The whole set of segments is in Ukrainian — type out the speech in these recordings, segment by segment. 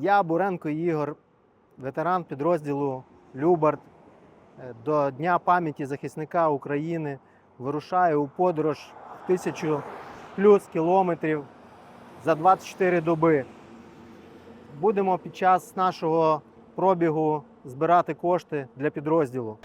Я Буренко Ігор, ветеран підрозділу Любард. Е, До Дня пам'яті захисника України вирушаю у подорож тисячу плюс кілометрів за 24 доби. Будемо під час нашого пробігу збирати кошти для підрозділу.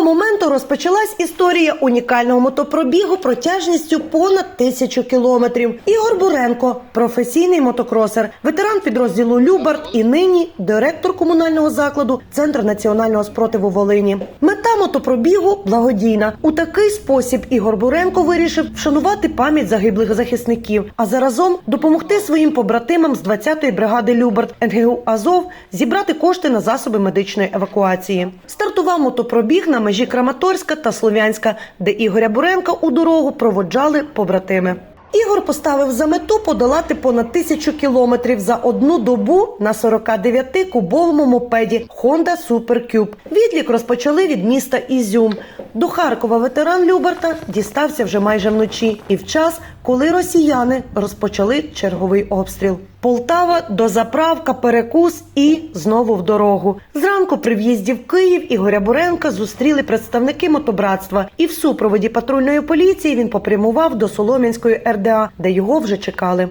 Цього моменту розпочалась історія унікального мотопробігу протяжністю понад тисячу кілометрів. Ігор Буренко, професійний мотокросер, ветеран підрозділу Любард і нині директор комунального закладу Центр національного спротиву Волині. Мета мотопробігу благодійна. У такий спосіб Ігор Буренко вирішив вшанувати пам'ять загиблих захисників, а заразом допомогти своїм побратимам з 20-ї бригади Любард НГУ Азов зібрати кошти на засоби медичної евакуації. Стартував мотопробіг на межі Краматорська та Слов'янська, де Ігоря Буренка у дорогу проводжали побратими. Ігор поставив за мету подолати понад тисячу кілометрів за одну добу на 49-кубовому мопеді Honda Super Cube. Відлік розпочали від міста Ізюм. До Харкова ветеран Люберта дістався вже майже вночі і в час, коли росіяни розпочали черговий обстріл. Полтава до заправка, перекус і знову в дорогу. Зранку при в'їзді в Київ Ігоря Буренка зустріли представники мотобратства, і в супроводі патрульної поліції він попрямував до Солом'янської РДА, де його вже чекали.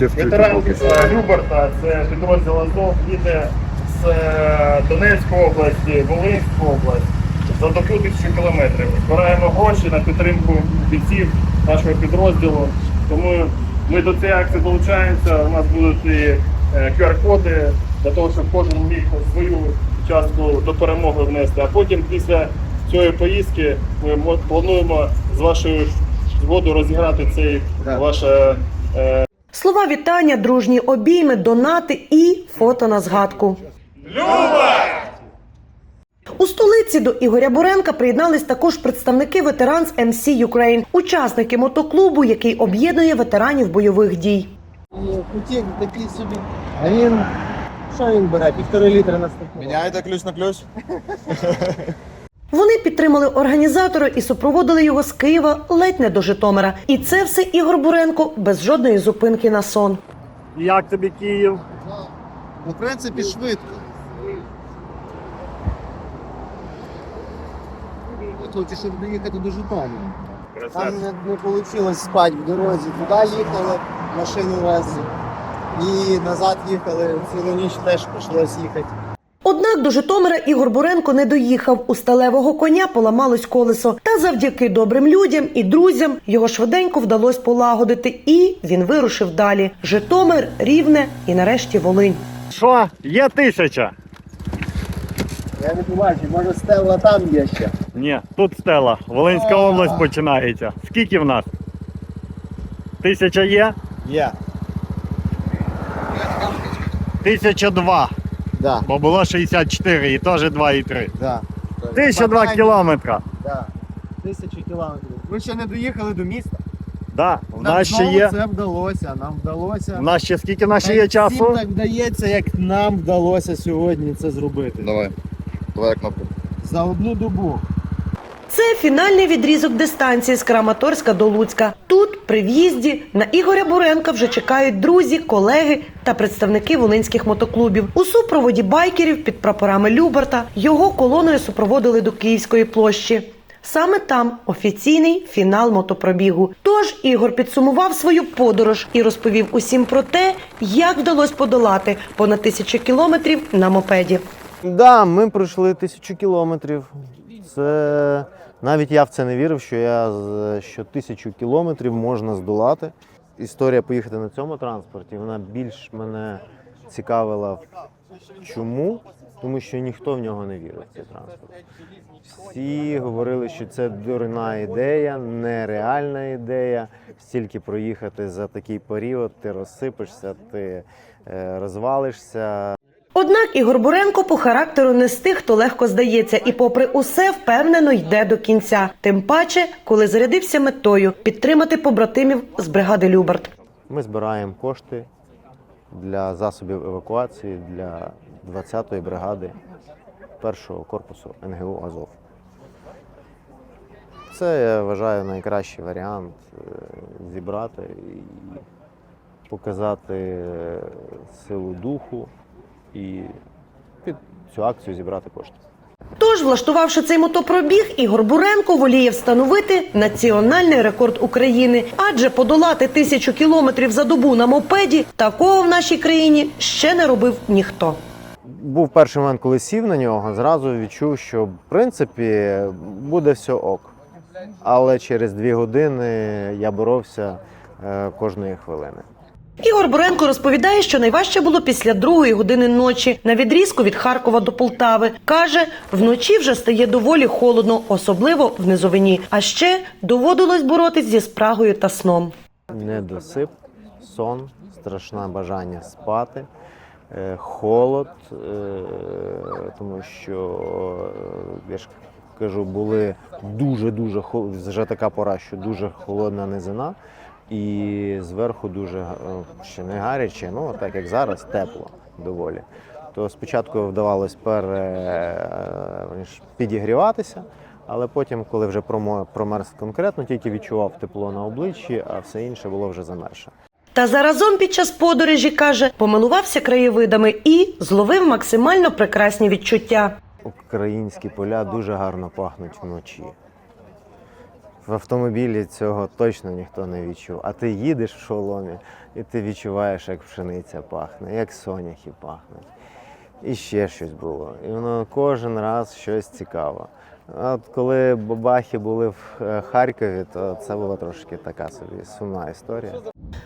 Ветеран після Люберта, це підрозділ Азов, їде з е, Донецької області, Волинської області за добу тисячу кілометрів. Збираємо гроші на підтримку бійців нашого підрозділу. Тому ми до цієї акції долучаємося. У нас будуть і е, QR-коди для того, щоб кожен міг свою частку до перемоги внести. А потім після цієї поїздки ми плануємо з вашою згодою розіграти цей ваше е, Слова вітання, дружні обійми, донати і фото на згадку. У столиці до Ігоря Буренка приєднались також представники ветеранс MC Ukraine, учасники мотоклубу, який об'єднує ветеранів бойових дій. Кутік такий собі. А він. Що він бере? Півтори літри на стекло. Міняєте ключ на ключ? Вони підтримали організатора і супроводили його з Києва ледь не до Житомира. І це все Ігор Буренко без жодної зупинки на сон. Як тобі Київ? Ну, в принципі, швидко. Хочу, щоб доїхати до Житомира. Там не, не вийшло спати в дорозі. Туди їхали, машину везли. І назад їхали, цілу ніч теж прийшлось їхати. Однак до Житомира Ігор Буренко не доїхав. У сталевого коня поламалось колесо. Та завдяки добрим людям і друзям його швиденько вдалося полагодити, і він вирушив далі. Житомир, Рівне і нарешті Волинь. Що? Є тисяча? Я не побачив, може стела там є ще. Ні, тут стела. Волинська область починається. Скільки в нас? Тисяча є? Є. Тисяча два. Да, Бо було 64 і теж 2,3. да. Тисяча два кілометра. Да. Тисячу кілометрів. Ви ще не доїхали до міста. Да, в Нам нас ще знову є. Це вдалося, нам вдалося. В нас ще скільки в нас ще є всім часу? так вдається, як нам вдалося сьогодні це зробити. Давай. Давай кнопку. За одну добу. Це фінальний відрізок дистанції з Краматорська до Луцька. Тут, при в'їзді, на Ігоря Буренка вже чекають друзі, колеги та представники волинських мотоклубів. У супроводі байкерів під прапорами Люберта його колоною супроводили до Київської площі. Саме там офіційний фінал мотопробігу. Тож Ігор підсумував свою подорож і розповів усім про те, як вдалося подолати понад тисячу кілометрів на мопеді. Да, ми пройшли тисячу кілометрів. Це навіть я в це не вірив, що я що тисячу кілометрів можна здолати. Історія поїхати на цьому транспорті, вона більш мене цікавила. Чому? Тому що ніхто в нього не вірив в цей транспорт. Всі говорили, що це дурна ідея, нереальна ідея. Стільки проїхати за такий період, ти розсипешся, ти е, розвалишся. Однак Ігор Буренко по характеру не з тих, хто легко здається, і, попри усе, впевнено йде до кінця. Тим паче, коли зарядився метою підтримати побратимів з бригади Любард. Ми збираємо кошти для засобів евакуації для 20-ї бригади першого корпусу НГУ Азов. Це, я вважаю, найкращий варіант е, зібрати і показати е, силу духу і під цю акцію зібрати кошти. Тож, влаштувавши цей мотопробіг, Ігор Буренко воліє встановити національний рекорд України. Адже подолати тисячу кілометрів за добу на мопеді такого в нашій країні ще не робив ніхто. Був перший момент, коли сів на нього, зразу відчув, що в принципі буде все ок. Але через дві години я боровся е, кожної хвилини. Ігор Буренко розповідає, що найважче було після другої години ночі на відрізку від Харкова до Полтави. Каже, вночі вже стає доволі холодно, особливо в низовині. А ще доводилось боротись зі спрагою та сном. Недосип, сон, страшне бажання спати, е, холод, е, тому що е, я ж кажу, були дуже-дуже хол- вже така пора, що дуже холодна низина. І зверху дуже е, ще не гаряче, ну так як зараз, тепло доволі. То спочатку вдавалось пере, е, підігріватися, але потім, коли вже промерз конкретно, тільки відчував тепло на обличчі, а все інше було вже замерше. Та заразом під час подорожі каже, помилувався краєвидами і зловив максимально прекрасні відчуття. Українські поля дуже гарно пахнуть вночі. В автомобілі цього точно ніхто не відчув. А ти їдеш в шоломі, і ти відчуваєш, як пшениця пахне, як соняхи пахнуть. І ще щось було. І воно кожен раз щось цікаве. От коли бабахи були в е, Харкові, то це була трошки така собі сумна історія.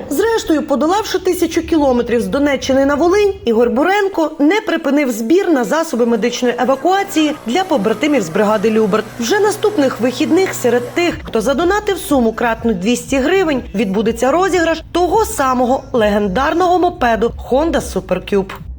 Зрештою, подолавши тисячу кілометрів з Донеччини на Волинь, Ігор Буренко не припинив збір на засоби медичної евакуації для побратимів з бригади Люберт. Вже наступних вихідних серед тих, хто задонатив суму кратну 200 гривень, відбудеться розіграш того самого легендарного мопеду Honda Super Cube.